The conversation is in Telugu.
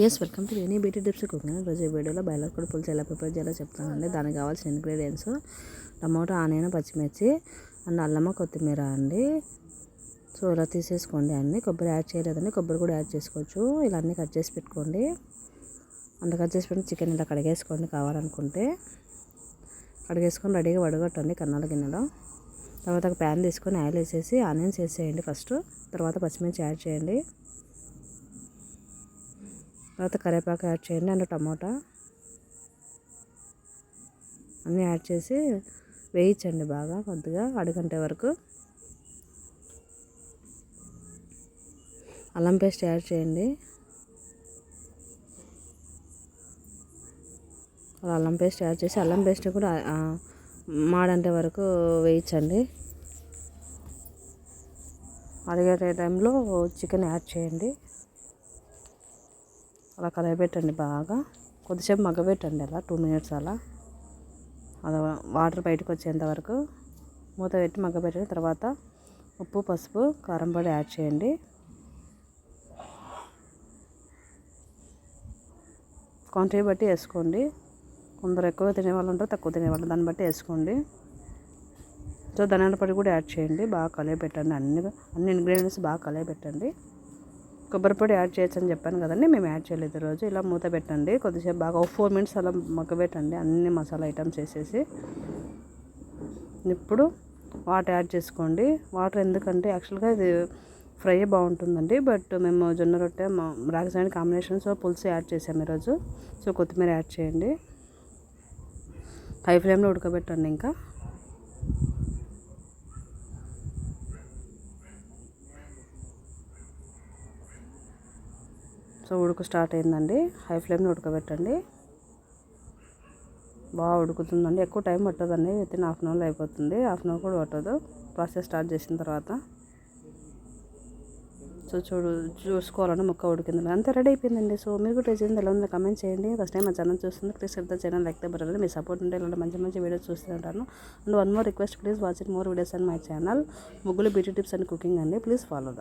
Yes welcome to any BT tips cooking రోజు వీడియోలో బాయిలర్ కూడా పులుసు ఎలా ప్రిపేర్ చేయాలో చెప్తానండి. దానికి కావాల్సిన ఇంగ్రీడియంట్స్ టమాటో ఆనియన్ పచ్చిమిర్చి అండ్ అల్లమ్మ కొత్తిమీర అండి. సో ఇలా తీసేసుకోండి అన్ని. కొబ్బరి యాడ్ చేయలేదండి. కొబ్బరి కూడా యాడ్ చేసుకోవచ్చు. ఇలా అన్నీ కట్ చేసి పెట్టుకోండి. అంత కట్ చేసి పెట్టి చికెన్ ఇలా కడిగేసుకోండి కావాలనుకుంటే. కడిగేసుకొని రెడీగా వడగొట్టండి కన్నాల గిన్నెలో. తర్వాత ఒక ప్యాన్ తీసుకొని ఆయిల్ వేసేసి ఆనియన్స్ వేసేయండి ఫస్ట్. తర్వాత పచ్చిమిర్చి యాడ్ చేయండి. తర్వాత కరివేపాకు యాడ్ చేయండి. అండ్ టమోటా అన్నీ యాడ్ చేసి వేయించండి బాగా కొద్దిగా అడుగంటే వరకు. అల్లం పేస్ట్ యాడ్ చేయండి. అలా అల్లం పేస్ట్ యాడ్ చేసి అల్లం పేస్ట్ కూడా మాడంటే వరకు వేయించండి. అడిగే టైంలో చికెన్ యాడ్ చేయండి. అలా కలయబెట్టండి బాగా. కొద్దిసేపు మగ్గబెట్టండి అలా టూ మినిట్స్ అలా. అలా వాటర్ బయటకు వచ్చేంత వరకు మూత పెట్టి మగ్గబెట్టిన తర్వాత ఉప్పు పసుపు కారం పొడి యాడ్ చేయండి. క్వాంటిటీ బట్టి వేసుకోండి. కొందరు ఎక్కువ తినేవాళ్ళు ఉంటారు తక్కువ తినేవాళ్ళు దాన్ని బట్టి వేసుకోండి. సో ధనియాల పొడి కూడా యాడ్ చేయండి. బాగా కలియబెట్టండి అన్ని అన్ని ఇంగ్రీడియంట్స్ బాగా కలియబెట్టండి కొబ్బరి పొడి యాడ్ చేయొచ్చని చెప్పాను కదండి మేము యాడ్ చేయలేదు ఈరోజు ఇలా మూత పెట్టండి కొద్దిసేపు బాగా ఒక ఫోర్ మినిట్స్ అలా మగ్గబెట్టండి అన్ని మసాలా ఐటమ్స్ వేసేసి. ఇప్పుడు వాటర్ యాడ్ చేసుకోండి. వాటర్ ఎందుకంటే యాక్చువల్గా ఇది ఫ్రై బాగుంటుందండి బట్ మేము జొన్న రొట్టె రాగి సంగటి కాంబినేషన్ సో పులుసు యాడ్ చేసాము ఈరోజు సో కొత్తిమీర యాడ్ చేయండి. హై ఫ్లేమ్లో ఉడకబెట్టండి ఇంకా. సో ఉడుకు స్టార్ట్ అయిందండి. హై ఫ్లేమ్ని ఉడకబెట్టండి. బాగా ఉడుకుతుందండి. ఎక్కువ టైం పట్టదండి. విత్ ఇన్ హాఫ్ అన్ అవర్లో అయిపోతుంది. హాఫ్ అన్ అవర్ కూడా పట్టదు. ప్రాసెస్ స్టార్ట్ చేసిన తర్వాత. సో చూడు చూసుకోవాలని ముక్క ఉడికింది. అంతా రెడీ అయిపోయిందండి. సో మీరు కూడా ఎలా ఉందో కమెంట్ చేయండి. ఫస్ట్ టైం మా ఛానల్ చూస్తుంది. ప్లీజ్ ద ఛానల్ లైక్ బట్టండి మీ సపోర్ట్ ఉంటే ఇలాంటి మంచి మంచి వీడియోస్ చూస్తూ ఉంటాను. And one more request please watch it more videos and my channel ముగ్గులు బ్యూటీ టిప్స్ అండ్ కుకింగ్ అండి. Please follow